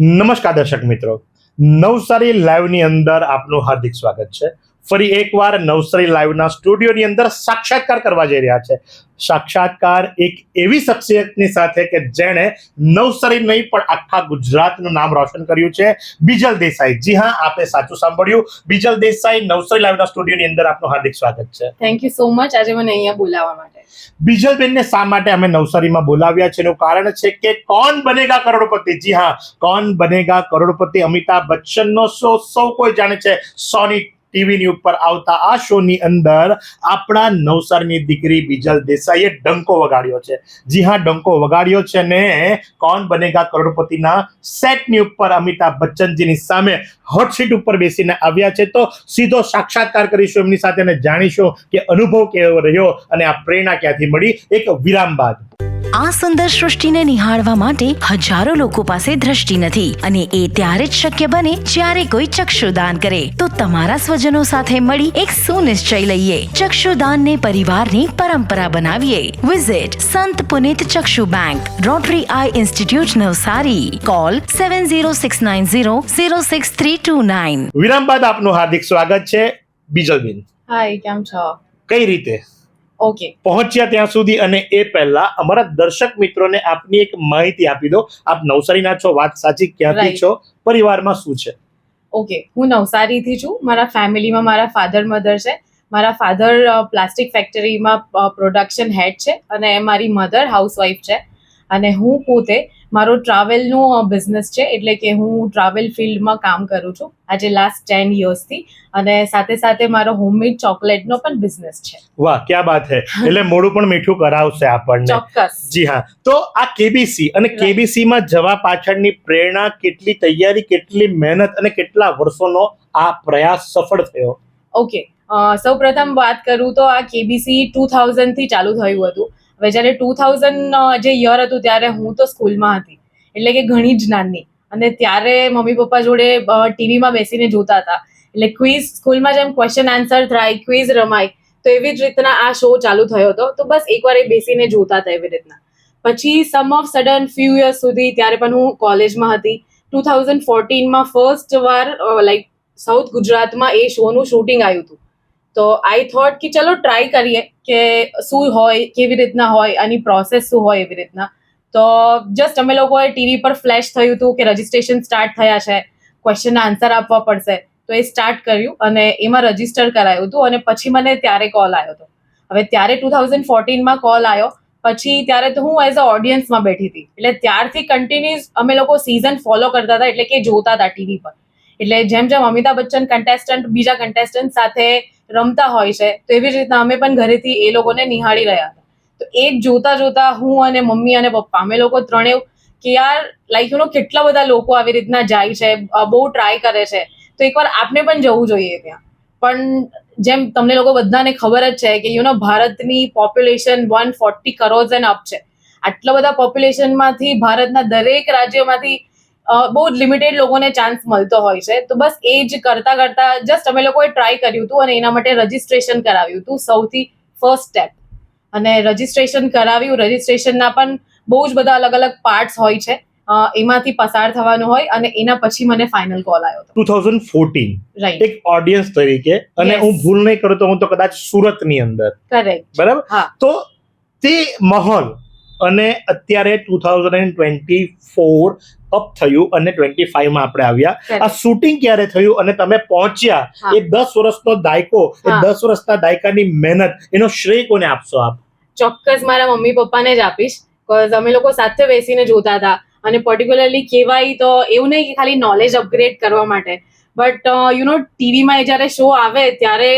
નમસ્કાર દર્શક મિત્રો. નવસારી લાઈવની અંદર આપનું હાર્દિક સ્વાગત છે. ફરી એકવાર નવસરી લાઈવના સ્ટુડિયોની અંદર સાક્ષાત્કાર કરવા જઈ રહ્યા છે. સાક્ષાત્કાર એક એવી શખ્સિયતની સાથે કે જેણે નવસરી નહીં પણ આખા ગુજરાતનું નામ રોશન કર્યું છે. બીજલ દેસાઈ. જી હા આપે સાચું સાંભળ્યું. બીજલ દેસાઈ નવસરી લાઈવના સ્ટુડિયોની અંદર આપનું હાર્દિક સ્વાગત છે. થેન્ક યુ સો મચ આજે મને અહીંયા બોલાવવા માટે. બીજલબેનને શા માટે અમે નવસારીમાં બોલાવ્યા છે? એનું કારણ છે કે કોણ બનેગા કરોડપતિ? જી હા કોણ બનેગા કરોડપતિ? અમિતાભ બચ્ચનનો શો સૌ કોઈ જાણે છે. સોની ટીવીની ઉપર આવતા આ શોની અંદર આપણા નવસારની દીકરી બીજલ દેસાઈએ ડંકો વગાડ્યો છે. જી હા, ડંકો વગાડ્યો છે ને કોણ બનેગા કરોડપતિના સેટની ઉપર અમિતાભ બચ્ચનજીની સામે હોટસીટ ઉપર બેસીને આવ્યા છે. તો સીધો સાક્ષાત્કાર કરીશું, એમની સાથે અને જાણીશું કે અનુભવ કેવો રહ્યો અને આ પ્રેરણા ક્યાંથી મળી? એક વિરામ બાદ. આ સુંદર સૃષ્ટિને નિહાળવા માટે હજારો લોકો પાસે દ્રષ્ટિ નથી અને એ ત્યારે જ શક્ય બને જ્યારે કોઈ ચક્ષુદાન કરે. તો તમારા સ્વજનો સાથે મળી એક સુનિશ્ચય લઈએ. ચક્ષુદાનને પરિવારની પરંપરા બનાવીએ. Visit Sant Punit Chakshu bank rotary eye institute Navsari. Call seven zero six nine zero zero six three two nine વિરામ બાદ આપનું હાર્દિક સ્વાગત છે. બીજલબેન હાય કેમ છો? કઈ રીતે? ઓકે પહોંચ્યા ત્યાં સુધી અને એ પહેલા અમારા દર્શક મિત્રોને આપની એક માહિતી આપી દો. આપ નવસારીના છો વાત સાચી ક્યાંથી છો? પરિવારમાં શું છે? ઓકે હું નવસારીથી છું. મારા ફેમિલીમાં મારા ફાધર મધર છે. મારા ફાધર પ્લાસ્ટિક ફેક્ટરીમાં પ્રોડક્શન હેડ છે અને મારી મધર હાઉસવાઈફ છે. અને હું પોતે મારો ટ્રાવેલનું બિઝનેસ છે એટલે કે હું ટ્રાવેલ ફિલ્ડમાં કામ કરું છું આજે લાસ્ટ ટેન યર્સથી અને સાથે સાથે મારો હોમમેડ ચોકલેટનો પણ બિઝનેસ છે. વાહ ક્યાં બાત હે. એટલે મોડું પણ મીઠું કરાવશે આપણને. ચોક્કસ. જી હા. તો આ કેબીસી અને કેબીસીમાં કેબીસી માં જવા પાછળની પ્રેરણા કેટલી તૈયારી કેટલી મહેનત અને કેટલા વર્ષોનો આ પ્રયાસ સફળ થયો? ઓકે સૌ પ્રથમ વાત કરું તો આ કેબીસી ટુ થાઉઝન્ડથી ચાલુ થયું હતું. હવે જ્યારે ટુ થાઉઝન્ડ જે યર હતું ત્યારે હું તો સ્કૂલમાં હતી. એટલે કે ઘણી જ નાની. અને ત્યારે મમ્મી પપ્પા જોડે ટીવીમાં બેસીને જોતા હતા. એટલે ક્વિઝ સ્કૂલમાં જેમ ક્વેશ્ચન આન્સર થાય ક્વિઝ રમાય, તો એવી જ રીતના આ શો ચાલુ થયો હતો. તો બસ એકવાર એ બેસીને જોતા હતા એવી રીતના. પછી some of sudden few years સુધી ત્યારે પણ હું કોલેજમાં હતી. ટુ થાઉઝન્ડ ફોર્ટીનમાં ફર્સ્ટ વાર લાઈક સાઉથ ગુજરાતમાં એ શોનું શૂટિંગ આવ્યું હતું. તો આઈ થોટ કે ચલો ટ્રાય કરીએ કે શું હોય, કેવી રીતના હોય આની પ્રોસેસ શું હોય એવી રીતના. તો જસ્ટ અમે લોકોએ ટીવી પર ફ્લેશ થયું હતું કે રજિસ્ટ્રેશન સ્ટાર્ટ થયા છે. ક્વેશ્ચનના આન્સર આપવા પડશે. તો એ સ્ટાર્ટ કર્યું અને એમાં રજિસ્ટર કરાયું હતું અને પછી મને ત્યારે કોલ આવ્યો હતો. હવે ત્યારે ટુ થાઉઝન્ડ ફોર્ટીનમાં કોલ આવ્યો. પછી ત્યારે તો હું એઝ અ ઓડિયન્સમાં બેઠી હતી. એટલે ત્યારથી કન્ટિન્યુઅસ અમે લોકો સિઝન ફોલો કરતા હતા એટલે કે જોતા હતા ટીવી પર. એટલે જેમ જેમ અમિતાભ બચ્ચન કન્ટેસ્ટન્ટ બીજા કન્ટેસ્ટન્ટ સાથે રમતા હોય છે, તો એવી જ રીતના અમે પણ ઘરેથી એ લોકોને નિહાળી રહ્યા હતા. તો એ જોતા જોતા હું અને મમ્મી અને પપ્પા, અમે લોકો ત્રણેય કે યાર લાઈક યુ નો કેટલા બધા લોકો આવી રીતના જાય છે બહુ ટ્રાય કરે છે. તો એકવાર આપને પણ જવું જોઈએ ત્યાં. પણ જેમ તમને લોકો બધાને ખબર જ છે કે યુ નો ભારતની population one forty crore and up છે. આટલા બધા પોપ્યુલેશનમાંથી ભારતના દરેક રાજ્યમાંથી બહુ જ લિમિટેડ લોકોને ચાન્સ મળતો હોય છે. તો બસ એ જ કરતા કરતા જસ્ટ અમે લોકોએ ટ્રાય કર્યું હતું અને એના માટે રજિસ્ટ્રેશન કરાવ્યું હતું સૌથી ફર્સ્ટ સ્ટેપ અને રજીસ્ટ્રેશન કરાવ્યું. રજિસ્ટ્રેશનના પણ બહુ જ બધા અલગ અલગ પાર્ટ્સ હોય છે. એમાંથી પસાર થવાનું હોય અને એના પછી મને ફાઇનલ કોલ આવ્યો હતો. ટુ થાઉઝન્ડ ફોર્ટીન એક ઓડિયન્સ તરીકે અને હું ભૂલ નહીં કરું તો હું તો કદાચ સુરતની અંદર. કરેક્ટ બરાબર? હા. તો તે માહોલ અને અત્યારે two thousand and twenty four up થયું અને ટ્વેન્ટી ફાઈવમાં આપણે આવ્યા. આ શૂટિંગ ક્યારે થયું અને તમે પહોંચ્યા? એ દસ વર્ષનો દાયકો એ દસ વર્ષના દાયકાની મહેનત. એનો શ્રેય કોને આપશો આપ? ચોક્કસ મારા મમ્મી પપ્પાને જ આપીશ કોઝ અમે લોકો સાથે બેસીને જોતા હતા. અને પર્ટિક્યુલરલી કહેવાય તો એવું નહીં કે ખાલી નોલેજ અપગ્રેડ કરવા માટે. બટ યુ નો ટીવીમાં જ્યારે શો આવે ત્યારે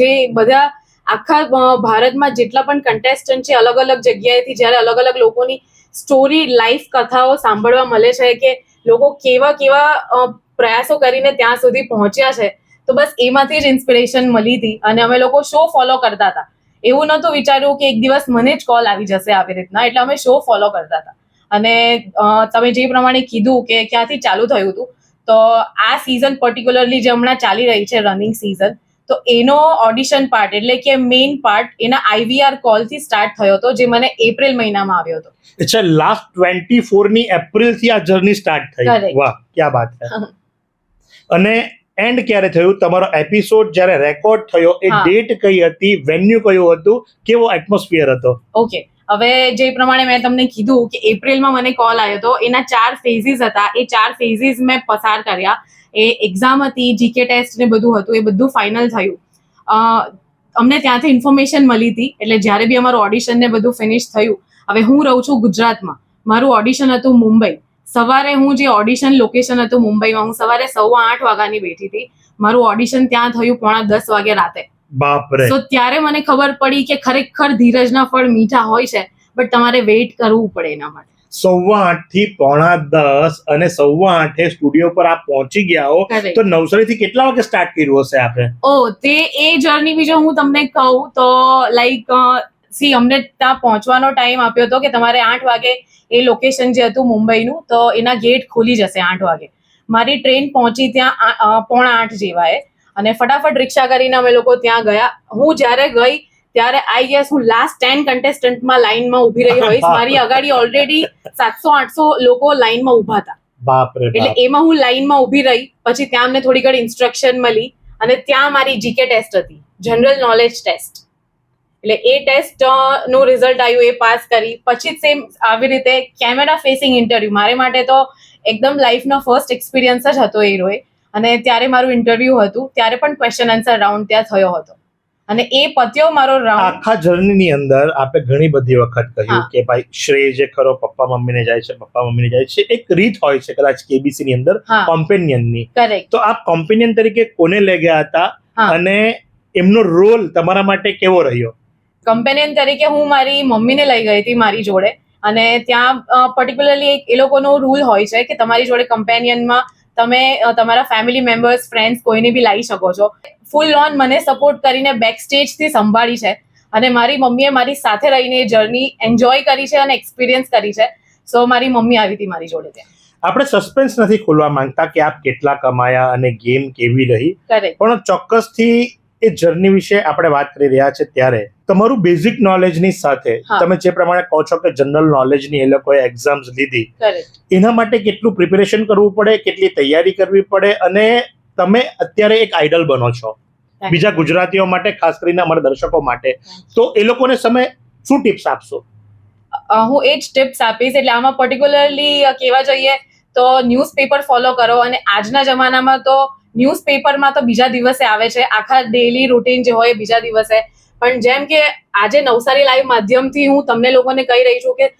જે બધા આખા ભારતમાં જેટલા પણ કન્ટેસ્ટન્ટ છે, અલગ અલગ જગ્યાએથી જ્યારે અલગ અલગ લોકોની સ્ટોરી લાઈફ કથાઓ સાંભળવા મળે છે કે લોકો કેવા કેવા પ્રયાસો કરીને ત્યાં સુધી પહોંચ્યા છે, તો બસ એમાંથી જ ઇન્સ્પિરેશન મળી હતી અને અમે લોકો શો ફોલો કરતા હતા. એવું નહોતું વિચાર્યું કે એક દિવસ મને જ કોલ આવી જશે આવી રીતના, એટલે અમે શો ફોલો કરતા હતા. અને તમે જે પ્રમાણે કીધું કે ક્યાંથી ચાલુ થયું હતું, તો આ સિઝન પર્ટિક્યુલરલી જે હમણાં ચાલી રહી છે રનિંગ સિઝન તો એનો ઓડિશન પાર્ટ એટલે કે મેઇન પાર્ટ એના આઈવીઆર કોલથી સ્ટાર્ટ થયો હતો જે મને એપ્રિલ મહિનામાં આવ્યો હતો. એટલે લાસ્ટ ટ્વેન્ટી ફોરની એપ્રિલથી આ જર્ની સ્ટાર્ટ થઈ. વાહ ક્યાં વાત છે અને એન્ડ ક્યારે થયું? તમારો એપિસોડ જ્યારે રેકોર્ડ થયો એ ડેટ કઈ હતી વેન્યુ કયું હતું કેવો એટમોસ્ફિયર હતો? ઓકે હવે જે પ્રમાણે મેં તમને કીધું કે એપ્રિલમાં મને કોલ આવ્યો હતો એના ચાર ફેઝિસ હતા. એ ચાર ફેઝિસ મેં પસાર કર્યા. એ એક્ઝામ હતી જીકે ટેસ્ટ ને બધું હતું, એ બધું ફાઇનલ થયું. અમને ત્યાંથી ઇન્ફોર્મેશન મળી હતી, એટલે જ્યારે બી અમારું ઓડિશન ને બધું ફિનિશ થયું, હવે હું રહું છું ગુજરાતમાં. મારું ઓડિશન હતું મુંબઈ. સવારે હું જે ઓડિશન લોકેશન હતું મુંબઈમાં, હું સવારે સવા આઠ વાગ્યાની બેઠી હતી. મારું ઓડિશન ત્યાં થયું પોણા દસ વાગે રાતે. બાપ રે તો ત્યારે મને ખબર પડી કે ખરેખર ધીરજના ફળ મીઠા હોય છે બટ તમારે વેઇટ કરવું પડે એના માટે. સવા આઠથી પોણા દસ અને સવા આઠે સ્ટુડિયો પર આપ પહોંચી ગયા હો. તો નવસારી થી કેટલા વાગે સ્ટાર્ટ કર્યું હશે આપે ઓ તે એ જર્ની બીજો હું તમને કહું તો લાઈક સી અમને ત્યાં પહોંચવાનો ટાઈમ આપ્યો હતો કે તમારે આઠ વાગે એ લોકેશન જે હતું મુંબઈનું તો એના ગેટ ખુલી જશે આઠ વાગે. મારી ટ્રેન પહોંચી ત્યાં પોણા આઠ જેવાએ. અને ફટાફટ રિક્ષા કરીને અમે લોકો ત્યાં ગયા. હું જ્યારે ગઈ ત્યારે આઈ ગેસ હું લાસ્ટ ટેન કન્ટેસ્ટન્ટમાં લાઈનમાં ઊભી રહી હોઈશ. મારી અગાડી ઓલરેડી સાતસો આઠસો લોકો લાઈનમાં ઊભા હતા. એટલે એમાં હું લાઈનમાં ઊભી રહી. પછી ત્યાં અમને થોડી ઘણી ઇન્સ્ટ્રક્શન મળી અને ત્યાં મારી જીકે ટેસ્ટ હતી. જનરલ નોલેજ ટેસ્ટ એટલે એ ટેસ્ટનું રિઝલ્ટ આવ્યું એ પાસ કરી. પછી સેમ આવી રીતે કેમેરા ફેસિંગ ઇન્ટરવ્યુ મારે માટે તો એકદમ લાઈફનો ફર્સ્ટ એક્સપિરિયન્સ જ હતો એ રોએ અને ત્યારે મારું ઇન્ટરવ્યુ હતું ત્યારે પણ ક્વેશ્ચન આન્સર રાઉન્ડ ત્યાં થયો હતો. અને એ પત્યો મારો રાઉન્ડ આખા જર્ની ની અંદર આપે ઘણી બધી વખત કહ્યું કે ભાઈ શ્રેય જે ખરો પપ્પા મમ્મીને જાય છે પપ્પા મમ્મીને જાય છે એક રીત હોય છે કદાચ કેબીસી ની અંદર કોમ્પેનિયનની. કરેક્ટ તો આપ કોમ્પેનિયન તરીકે કોને લઈ ગયા હતા? અને એમનો રોલ તમારા માટે કેવો રહ્યો? કમ્પેનિયન તરીકે હું મારી મમ્મીને લઈ ગઈ હતી મારી જોડે. અને ત્યાં પર્ટિક્યુલરલી એક એ લોકોનો રૂલ હોય છે કે તમારી જોડે કમ્પેનિયનમાં તમે તમારા ફેમિલી મેમ્બર્સ ફ્રેન્ડ્સ કોઈને બી લાવી શકો છો. ફૂલ ઓન મને સપોર્ટ કરીને બેક સ્ટેજથી સંભાળી છે. અને મારી મમ્મીએ મારી સાથે રહીને એ જર્ની એન્જોય કરી છે અને એક્સપિરિયન્સ કરી છે. સો મારી મમ્મી આવી હતી મારી જોડે ત્યાં. આપણે સસ્પેન્સ નથી ખોલવા માંગતા કે આપ કેટલા કમાયા અને ગેમ કેવી રહી. પણ ચોક્કસથી એ જર્ની વિશે આપણે વાત કરી રહ્યા છે ત્યારે તમારું બેઝિક નોલેજની સાથે તમે જે પ્રમાણે કહો છો કે જનરલ નોલેજની એ લોકોએ એક્ઝામ્સ લીધી. એના માટે કેટલું પ્રિપેરેશન કરવું પડે કેટલી તૈયારી કરવી પડે અને તમે અત્યારે એક આઈડલ બનો છો. બીજા ગુજરાતીઓ માટે ખાસ કરીને અમારા દર્શકો માટે. તો એ લોકોને તમે શું ટિપ્સ આપશો? હું એ જ ટિપ્સ આપીશ એટલે આમાં પર્ટિક્યુલરલી કહેવા જઈએ તો ન્યૂઝપેપર ફોલો કરો અને આજના જમાનામાં તો ન્યૂઝપેપરમાં તો બીજા દિવસે આવે છે. આખા ડેલી રૂટીન જે હોય બીજા દિવસે. પણ જેમ કે આજે નવસારી લાઈવ માધ્યમથી હું તમને લોકોને કહી રહી છું કે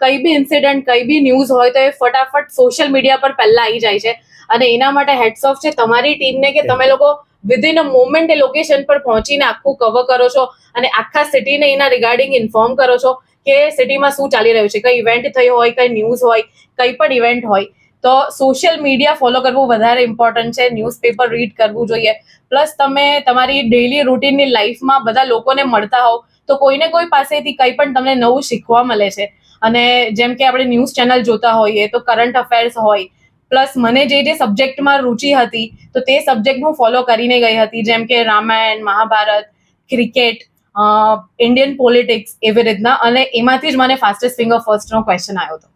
કઈ બી ઇન્સિડન્ટ કઈ બી ન્યૂઝ હોય તો એ ફટાફટ સોશિયલ મીડિયા પર પહેલા આવી જાય છે. અને એના માટે હેડ્સ ઓફ છે તમારી ટીમને કે તમે લોકો વિધિન અ મોમેન્ટ એ લોકેશન પર પહોંચીને આખું કવર કરો છો અને આખા સિટીને એના રિગાર્ડિંગ ઇન્ફોર્મ કરો છો કે સિટીમાં શું ચાલી રહ્યું છે. કઈ ઇવેન્ટ થઈ હોય કઈ ન્યૂઝ હોય કઈ પણ ઇવેન્ટ હોય. તો સોશિયલ મીડિયા ફોલો કરવું વધારે ઇમ્પોર્ટન્ટ છે ન્યૂઝપેપર રીડ કરવું જોઈએ. પ્લસ તમે તમારી ડેઈલી રૂટીનની લાઈફમાં બધા લોકોને મળતા હોવ, તો કોઈને કોઈ પાસેથી કંઈ પણ તમને નવું શીખવા મળે છે. અને જેમ કે આપણે ન્યૂઝ ચેનલ જોતા હોઈએ, તો કરંટ અફેર્સ હોય. પ્લસ મને જે જે સબ્જેક્ટમાં રુચિ હતી, તો તે સબ્જેક્ટ હું ફોલો કરીને ગઈ હતી. જેમ કે Ramayana, Mahabharata cricket Indian politics એવી રીતના. અને એમાંથી જ મને ફાસ્ટેસ્ટ ફિંગર ફર્સ્ટનો ક્વેશ્ચન આવ્યો હતો.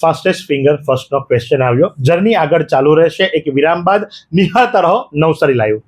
ફાસ્ટેસ્ટ ફિંગર ફર્સ્ટનો ક્વેશ્ચન આવ્યો. જર્ની આગળ ચાલુ રહેશે. એક વિરામ બાદ નિહાળતા રહો. નવસારી લાઈવ.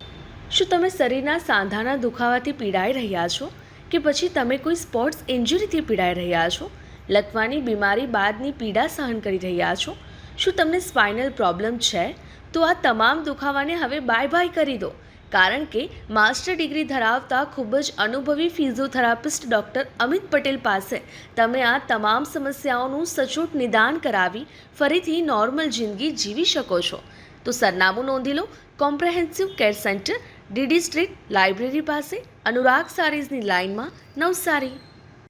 શું તમે શરીરના સાંધાના દુખાવાથી પીડાઈ રહ્યા છો? કે પછી તમે કોઈ સ્પોર્ટ્સ ઇન્જરીથી પીડાઈ રહ્યા છો? લકવાની બીમારી બાદની પીડા સહન કરી રહ્યા છો? શું તમને સ્પાઇનલ પ્રોબ્લેમ છે? તો આ તમામ દુખાવાને હવે બાય બાય કરી દો. કારણ કે માસ્ટર ડિગ્રી ધરાવતા ખૂબ જ અનુભવી ફિઝિયોથેરાપિસ્ટ ડૉક્ટર અમિત પટેલ પાસે તમે આ તમામ સમસ્યાઓનું સચોટ નિદાન કરાવી ફરીથી નોર્મલ જિંદગી જીવી શકો છો. તો સરનામું નોંધી લો, comprehensive care centre DD street library પાસે, અનુરાગ સારીઝની લાઇનમાં, નવસારી.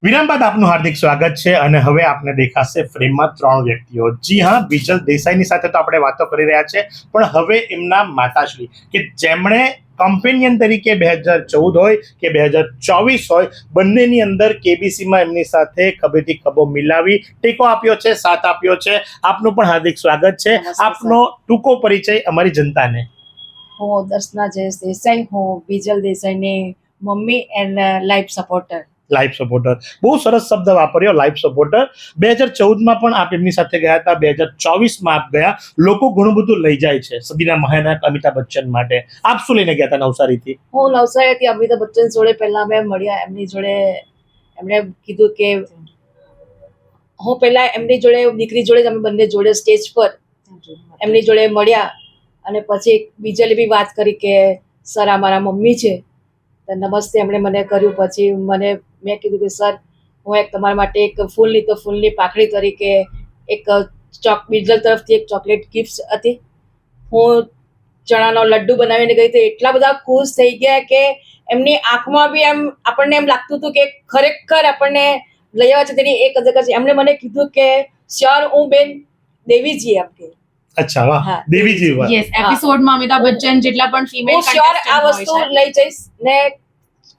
વિરામ બાદ આપનું હાર્દિક સ્વાગત છે અને હવે આપને દેખાશે ફ્રેમમાં ત્રણ વ્યક્તિઓ. જી હા બીજલ દેસાઈની સાથે તો આપણે વાતો કરી રહ્યા છે, પણ હવે એમના માતાશ્રી કે જેમણે કમ્પેનિયન તરીકે બે હજાર ચૌદ હોય કે બે હજાર ચોવીસ હોય બંનેની અંદર કેબીસીમાં એમની સાથે ખભેથી ખભો મિલાવી ટેકો આપ્યો છે સાથ આપ્યો છે. આપનું પણ હાર્દિક સ્વાગત છે. આપનો ટૂંકો પરિચય અમારી જનતાને. હું દર્શના જયેશ દેસાઈ હું Bijal દેસાઈની mummy and life supporter. Life supporter બહુ સરસ શબ્દ વાપર્યો લાઈફ સપોર્ટર બે હજાર ચૌદમાં પણ આપ એમની સાથે ગયા હતા, બે હજાર ચોવીસમાં આપ ગયા. લોકો ઘણું બધું લઈ જાય છે, સબીના મહાનાયક અમિતાભ બચ્ચન માટે. આપ શું લઈને ગયા હતા નવસારીથી? હું નવસારીથી અમિતાભ બચ્ચન જોડે પહેલા અમે મળ્યા, એમની જોડે એમણે કીધું કે હું પહેલા એમની જોડે, દીકરી જોડે અમે બંને જોડે સ્ટેજ પર એમની જોડે મળ્યા અને પછી બીજલે બી વાત કરી કે, સર, આ મારા મમ્મી છે. નમસ્તે, એમણે મને કર્યું. પછી મને મેં કીધું કે સર હું એક તમારા માટે એક ફૂલની તો ફૂલની પાખડી તરીકે એક ચોક બિજલ તરફથી એક ચોકલેટ ગિફ્ટ હતી. હું ચણાનો લડ્ડુ બનાવીને ગઈ તો એટલા બધા ખુશ થઈ ગયા કે એમની આંખમાં બી એમ આપણને એમ લાગતું હતું કે ખરેખર આપણને લઈ આવ્યા છે. તેની એક છે. એમણે મને કીધું કે શ્યોર હું બેન દેવીજી એમ કે. અચ્છા વાહ. દેવીજી વાહ યસ એપિસોડમાં અમિતાભ બચ્ચન જેટલા પણ ફિમેલ હું શ્યોર આ વસ્તુ લઈ જઈશ ને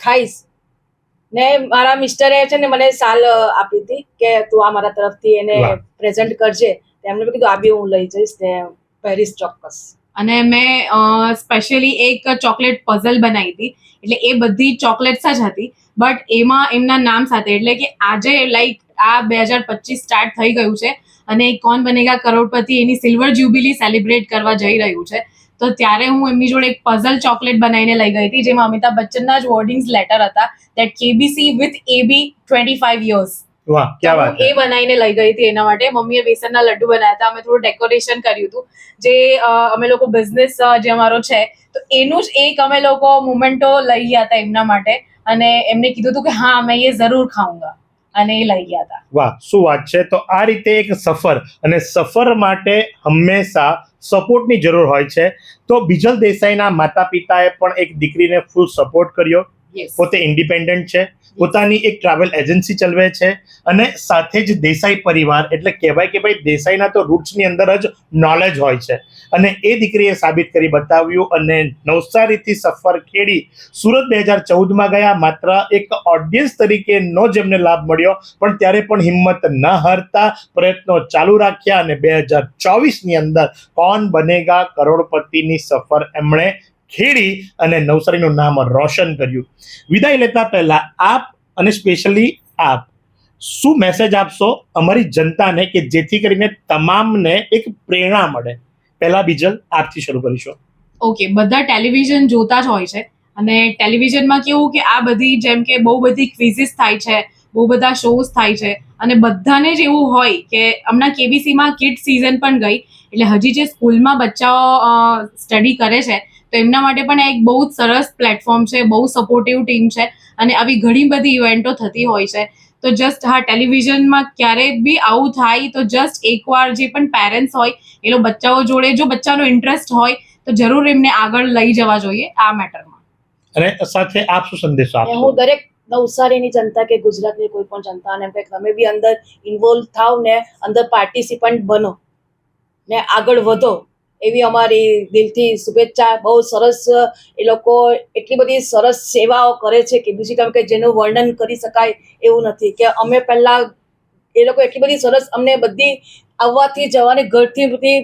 ખાઈશ. ને મારા મિસ્ટરે છે ને મને સાલ આપી હતી કે તું આ મારા તરફથી એને પ્રેઝન્ટ કરજે. એમને મેં કીધું આ બી હું લઈ જઈશ ને પહેરીશ ચોક્કસ. અને મેં સ્પેશિયલી એક ચોકલેટ પઝલ બનાવી હતી. એટલે એ બધી ચોકલેટ્સ જ હતી. બટ એમાં એમના નામ સાથે એટલે કે આજે લાઈક આ બે હજાર પચીસ સ્ટાર્ટ થઈ ગયું છે. અને કોણ બનેગા કરોડપતિ એની સિલ્વર જ્યુબિલી સેલિબ્રેટ કરવા જઈ રહ્યું છે. તો ત્યારે હું એમની જોડે એક પઝલ ચોકલેટ બનાવીને લઈ ગઈ હતી જેમાં અમિતાભ બચ્ચનના જ વર્ડિંગ્સ લેટર હતા that KBC with AB twenty five years વાહ ક્યાં વાત એ બનાવીને લઈ ગઈ હતી એના માટે. મમ્મીએ બેસનના લડ્ડુ બનાવ્યા હતા અમે થોડું ડેકોરેશન કર્યું હતું જે અમે લોકો બિઝનેસ જે અમારો છે તો એનું જ એક અમે લોકો મુમેન્ટો લઈ ગયા હતા એમના માટે. અને એમને કીધું હતું કે હા મેં એ જરૂર ખાઉંગા. અને એ લઈ ગયા હતા. વાહ શું વાત છે? તો આ રીતે એક સફર અને સફર માટે હંમેશા સપોર્ટની જરૂર હોય છે. તો બીજલ દેસાઈના માતા પિતાએ પણ એક દીકરીને ફૂલ સપોર્ટ કર્યો. પોતે ઇન્ડિપેન્ડન્ટ છે. પોતાની એક ટ્રાવેલ એજન્સી ચલાવે છે અને સાથે જ દેસાઈ પરિવાર એટલે કહેવાય કે ભાઈ દેસાઈના તો રૂટ્સની અંદર જ નોલેજ હોય છે. અને એ દીકરીએ સાબિત કરી બતાવ્યું અને નવસારીથી સફર ખેડી સુરત બે હજાર ચૌદમાં ગયા. માત્ર એક ઓડિયન્સ તરીકે નો જ એમને લાભ મળ્યો, પણ ત્યારે પણ હિંમત ન હારતા પ્રયત્નો ચાલુ રાખ્યા અને બે હજાર ચોવીસની અંદર કોણ બનેગા કરોડપતિની સફર એમણે ખેડી અને નવસારીનું નામ રોશન કર્યું. વિદાય લેતા પહેલા આપ અને સ્પેશિયલી આપ, શું મેસેજ આપશો અમારી જનતાને કે જેથી કરીને તમામને એક પ્રેરણા મળે? પહેલા બીજલ આપથી શરૂ કરીશું. ઓકે બધા ટેલિવિઝન જોતા જ હોય છે. અને ટેલિવિઝનમાં કેવું કે આ બધી જેમ કે બહુ બધી ક્વિઝિસ થાય છે, બહુ બધા શોઝ થાય છે. અને બધાને જ એવું હોય કે હમણાં કેબીસીમાં કિડ સિઝન પણ ગઈ. એટલે હજી જે સ્કૂલમાં બચ્ચાઓ સ્ટડી કરે છે તો એમના માટે પણ એક બહુ જ સરસ પ્લેટફોર્મ છે બહુ સપોર્ટિવ ટીમ છે અને આવી ઘણી બધી ઇવેન્ટો થતી હોય છે. તો જસ્ટ હા ટેલિવિઝનમાં ક્યારેક બી આવું થાય તો જસ્ટ એકવાર જે પણ પેરેન્ટ્સ હોય એ લોકો બચ્ચાઓ જોડે જો બચ્ચાનો ઇન્ટરેસ્ટ હોય તો જરૂર એમને આગળ લઈ જવા જોઈએ આ મેટરમાં અને સાથે આપ શું સંદેશો આપશો? હું દરેક નવસારીની જનતા કે ગુજરાતની કોઈ પણ જનતાને એમ કે તમે બી અંદર ઇન્વોલ્વ થાવ ને અંદર પાર્ટિસિપન્ટ બનો ને આગળ વધો. એવી અમારી દિલથી શુભેચ્છા બહુ સરસ એ લોકો એટલી બધી સરસ સેવાઓ કરે છે કે બીજી કામ કે જેનું વર્ણન કરી શકાય એવું નથી. કે અમે પહેલા એ લોકો એટલી બધી સરસ અમને બધી આવવાથી જવાની ઘરથી બધી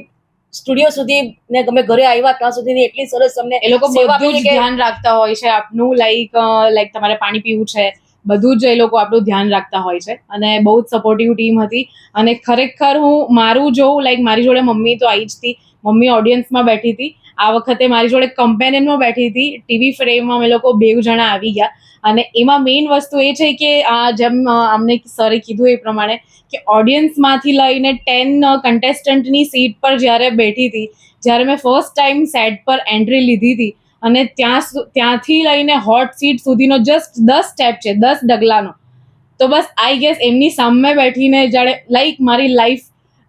સ્ટુડિયો સુધી ને તમે ઘરે આવ્યા ત્યાં સુધીની એટલી સરસ અમને એ લોકો બધું જ ધ્યાન રાખતા હોય છે. આપનું લાઈક લાઈક તમારે પાણી પીવું છે બધું જ એ લોકો આપણું ધ્યાન રાખતા હોય છે. અને બહુ જ સપોર્ટિવ ટીમ હતી. અને ખરેખર હું મારું જોઉં લાઈક મારી જોડે મમ્મી તો આવી જ હતી. મમ્મી ઓડિયન્સમાં બેઠી હતી. આ વખતે મારી જોડે કમ્પેનિયનમાં બેઠી હતી. ટીવી ફ્રેમમાં અમે લોકો બેવ જણા આવી ગયા. અને એમાં મેઇન વસ્તુ એ છે કે, આ જેમ અમને સરે કીધું એ પ્રમાણે કે ઓડિયન્સમાંથી લઈને ટેન કન્ટેસ્ટન્ટની સીટ પર જ્યારે બેઠી હતી, જ્યારે મેં ફર્સ્ટ ટાઈમ સેટ પર એન્ટ્રી લીધી હતી અને ત્યાં ત્યાંથી લઈને હોટ સીટ સુધીનો જસ્ટ દસ સ્ટેપ છે, દસ ડગલાનો તો બસ આઈ ગેસ એમની સામે બેઠીને જ્યારે લાઈક મારી લાઈફ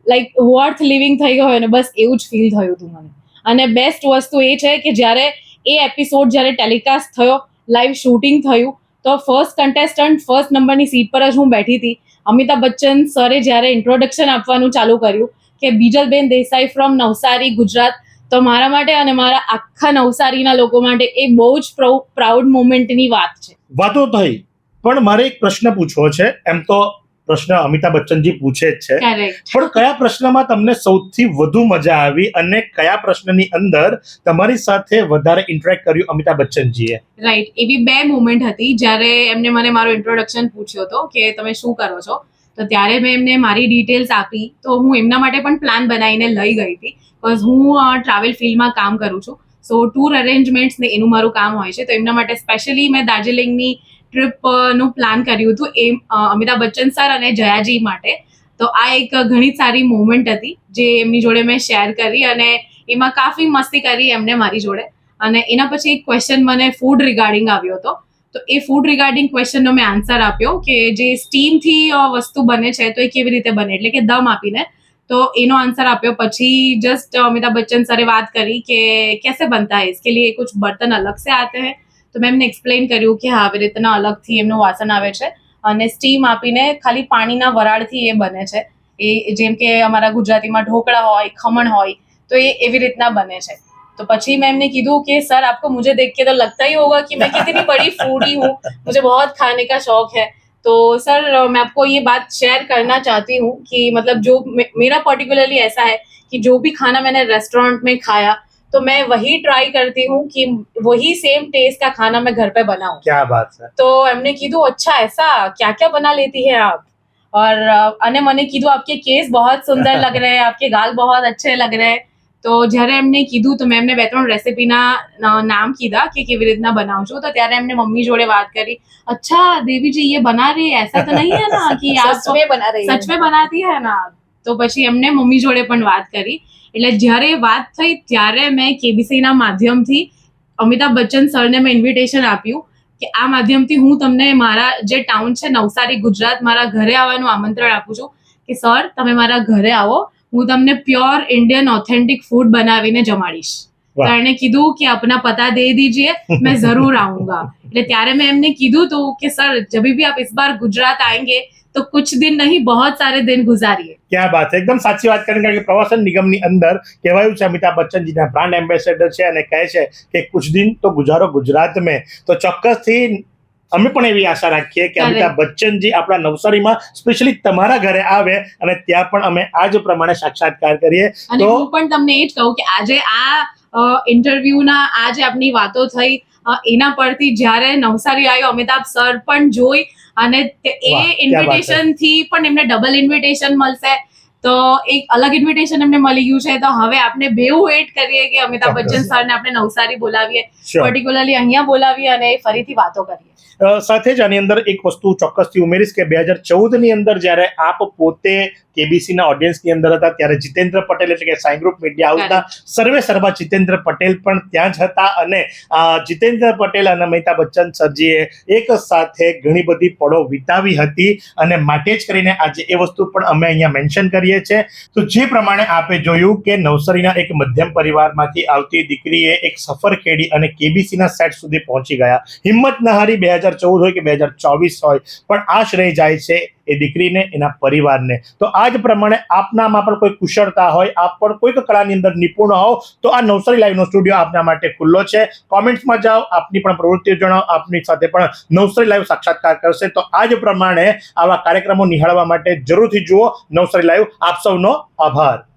લાઈક વર્થ લિવિંગ થઈ ગયો અને બસ એવું જ ફીલ થયું હતું મને. અને બેસ્ટ વસ્તુ એ છે કે જ્યારે એ એપિસોડ જ્યારે ટેલિકાસ્ટ થયો લાઈવ શૂટિંગ થયું, તો ફર્સ્ટ કન્ટેસ્ટન્ટ ફર્સ્ટ નંબરની સીટ પર જ હું બેઠી હતી. અમિતાભ બચ્ચન સરે જ્યારે ઇન્ટ્રોડક્શન આપવાનું ચાલુ કર્યું કે બીજલબેન દેસાઈ ફ્રોમ નવસારી, ગુજરાત, તો મારા માટે અને મારા આખા નવસારીના લોકો માટે એ બહુ જ પ્રાઉડ મોમેન્ટની વાત છે. વાતો થઈ. પણ મારે એક પ્રશ્ન પૂછવો છે. એમ તો પ્રશ્ન અમિતાભ બચ્ચનજી પૂછે જ છે. પણ કયા પ્રશ્નમાં તમને સૌથી વધુ મજા આવી અને કયા પ્રશ્નની અંદર તમારી સાથે વધારે ઇન્ટરેક્ટ કર્યું અમિતાભ બચ્ચનજીએ? રાઈટ એવી બે મુમેન્ટ હતી જ્યારે એમને મને મારો ઇન્ટ્રોડક્શન પૂછ્યો હતો કે તમે શું કરો છો? તો ત્યારે મેં એમને મારી ડિટેલ્સ આપી. તો હું એમના માટે પણ પ્લાન બનાવીને લઈ ગઈ હતી. બસ હું ટ્રાવેલ ફિલ્ડમાં કામ કરું છું. સો ટૂર અરેન્જમેન્ટ્સ ને એનું મારું કામ હોય છે. તો એમના માટે સ્પેશિયલી મેં દાર્જિલિંગની ટ્રીપ નું પ્લાન કર્યું હતું એ અ, અમિતાભ બચ્ચન સર અને જયાજી માટે તો આ એક ઘણી જ સારી મોમેન્ટ હતી જે એમની જોડે મેં શેર કરી અને એમાં કાફી મસ્તી કરી એમને મારી જોડે અને એના પછી એક ક્વેશ્ચન મને ફૂડ રિગાર્ડિંગ આવ્યો હતો તો એ ફૂડ રિગાર્ડિંગ ક્વેશ્ચનનો મેં આન્સર આપ્યો કે જે સ્ટીમથી વસ્તુ બને છે તો એ કેવી રીતે બને એટલે કે દમ આપીને તો એનો આન્સર આપ્યો પછી જસ્ટ અમિતાભ બચ્ચન સરે વાત કરી કે कैसे बनता है इसके लिए कुछ बर्तन अलग से आते हैं તો મેં એમને એક્સપ્લેન કર્યું કે હા આવી રીતના અલગથી એમનું વાસણ આવે છે અને સ્ટીમ આપીને ખાલી પાણીના વરાળથી એ બને છે એ જેમ કે અમારા ગુજરાતીમાં ઢોકળા હોય ખમણ હોય તો એ એવી રીતના બને છે तो પછી मैं एमने કીધું कि सर आपको मुझे देख के तो लगता ही होगा कि मैं कितनी बड़ी फूडी हूँ मुझे बहुत खाने का शौक है तो सर मैं आपको ये बात शेयर करना चाहती हूँ कि मतलब जो मे- मेरा पर्टिकुलरली ऐसा है कि जो भी खाना मैंने रेस्टोरेंट में खाया तो मैं वही ट्राई करती हूँ कि वही सेम टेस्ट का खाना मैं घर पे बनाऊँ ક્યાં બાત છે तो हमने કીધું अच्छा ऐसा क्या क्या बना लेती है आप और अ, અને મને કીધું आपके केस बहुत सुंदर लग रहे हैं आपके गाल बहुत अच्छे लग रहे हैं તો જ્યારે એમને કીધું તો મેં એમને બે ત્રણ રેસિપીના નામ કીધા કે કેવી રીતના બનાવું છું તો ત્યારે એમને મમ્મી જોડે વાત કરી અચ્છા દેવીજી ये बना रही है ऐसा तो नहीं है ना कि आप सच में बना रही है સચ મેં બનાતી હે ના તો પછી એમને મમ્મી જોડે પણ વાત કરી એટલે જ્યારે વાત થઈ ત્યારે મેં કેબીસીના માધ્યમથી અમિતાભ બચ્ચન સરને મેં ઇન્વિટેશન આપ્યું કે આ માધ્યમથી હું તમને મારા જે ટાઉન છે નવસારી, ગુજરાત, મારા ઘરે આવવાનું આમંત્રણ આપું છું કે સર, તમે મારા ઘરે આવો. હું તમને પ્યોર ઇન્ડિયન ઓથેન્ટિક ફૂડ બનાવીને જમાડીશ. તો વાહ. એણે કીધું કે अपना पता दे दीजिए मैं जरूर आऊंगा એટલે ત્યારે મેં એમને કીધું હતું કે સર जब भी आप इस बार गुजरात आएंगे तो कुछ दिन नहीं बहुत सारे दिन गुजारिए ક્યાં બાત છે એકદમ સાચી વાત કરીને કારણ કે પ્રવાસન નિગમની અંદર કહેવાયું છે અમિતાભ બચ્ચનજીના બ્રાન્ડ એમ્બેસેડર છે અને કહે છે કે કુછ દિન તો ગુજારો ગુજરાત મેં તો ચોક્કસથી અમે પણ એવી આશા રાખીએ કે Correct. અમિતાભ બચ્ચનજી આપણા નવસારીમાં સ્પેશિયલી તમારા ઘરે આવે અને ત્યાં પણ અમે આ જ પ્રમાણે સાક્ષાત્કાર કરીએ અને તો હું પણ તમને એ જ કહું કે આજે આ ઇન્ટરવ્યુના આ જે આપની વાતો થઈ એના પરથી જ્યારે નવસારી આવ્યો અમિતાભ સર પણ જોઈ અને એ. ઇન્વિટેશનથી પણ એમને ડબલ ઇન્વિટેશન મળશે તો એક અલગ ઇન્વિટેશન એમને મળી ગયું છે. તો હવે આપણે બેઉ વેટ કરીએ કે અમિતાભ બચ્ચન સરને આપણે નવસારી બોલાવીએ. પર્ટિક્યુલરલી અહીંયા બોલાવીએ અને ફરીથી વાતો કરીએ. સાથે જ આની અંદર એક વસ્તુ ચોક્કસથી ઉમેરીશ કે બે હજાર ચૌદની અંદર જ્યારે આપ પોતે કેબીસીના ઓડિયન્સની અંદર હતા ત્યારે જીતેન્દ્ર પટેલ એટલે કે સાઈ ગ્રુપ મીડિયા હાઉસના સર્વે સર્વા જીતેન્દ્ર પટેલ પણ ત્યાં જ હતા અને જીતેન્દ્ર પટેલ અને અમિતાભ બચ્ચન સરજીએ એક સાથે ઘણી બધી પળો વિતાવી હતી અને માટે જ કરીને આજે એ વસ્તુ પણ અમે અહીંયા મેન્શન કરીએ છીએ. તો જે પ્રમાણે આપે જોયું કે નવસારીના એક મધ્યમ પરિવારમાંથી આવતી દીકરીએ એક સફર ખેડી અને કેબીસીના સેટ સુધી પહોંચી ગયા. હિંમત નહારી બે હજાર ચૌદ હોય કે બે હજાર ચોવીસ હોય, પણ આ જાય છે એ દીકરીને, એના પરિવારને. તો આ જ પ્રમાણે આપનામાં પણ કોઈ કુશળતા હોય, આપ પણ કોઈક કળાની અંદર નિપુણ હો તો આ નવસારી લાઈવનો સ્ટુડિયો આપના માટે ખુલ્લો છે. કોમેન્ટ્સમાં જાઓ, આપની પણ પ્રવૃત્તિઓ જણાવો, આપની સાથે પણ નવસારી લાઈવ સાક્ષાત્કાર કરશે. તો આ જ પ્રમાણે આવા કાર્યક્રમો નિહાળવા માટે જરૂરથી જુઓ નવસારી લાઈવ. આપ સૌનો આભાર.